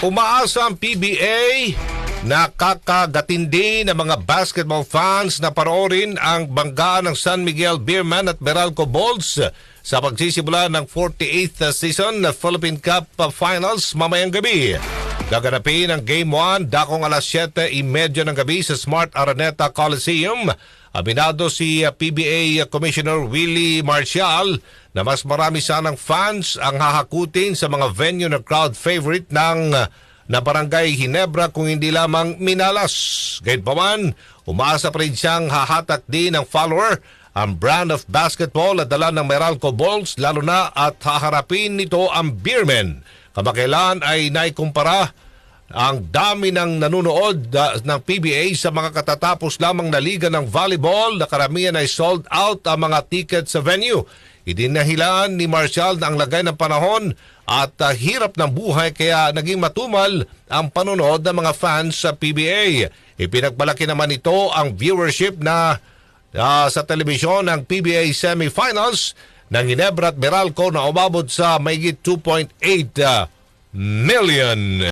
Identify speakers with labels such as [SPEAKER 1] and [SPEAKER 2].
[SPEAKER 1] Umaasa ang PBA na kakagatindi ng mga basketball fans na panoorin ang banggaan ng San Miguel Beerman at Meralco Bulls sa pagsisimula ng 48th season na Philippine Cup Finals mamayang gabi. Gaganapin ang Game 1 dakong alas 7.30 ng gabi sa Smart Araneta Coliseum. Aminado si PBA Commissioner Willie Marcial na mas marami sanang fans ang hahakutin sa mga venue na crowd favorite ng na barangay Hinebra kung hindi lamang Minalas. Gayunpaman, umaasa pa rin siyang hahatak din ng follower ang brand of basketball at dala ng Meralco Bulls lalo na at haharapin nito ang Beermen. Kamakailan ay naikumpara ang dami ng nanonood ng PBA sa mga katatapos lamang na liga ng volleyball na karamihan ay sold out ang mga ticket sa venue. Idinahilan ni Marshall na ang lagay ng panahon at uh, hirap ng buhay kaya naging matumal ang panonood ng mga fans sa PBA. Ipinagmalaki naman ito ang viewership na uh, sa telebisyon ng PBA semifinals ng Ginebra at Meralco na umabot sa mayigit 2.8 uh, million.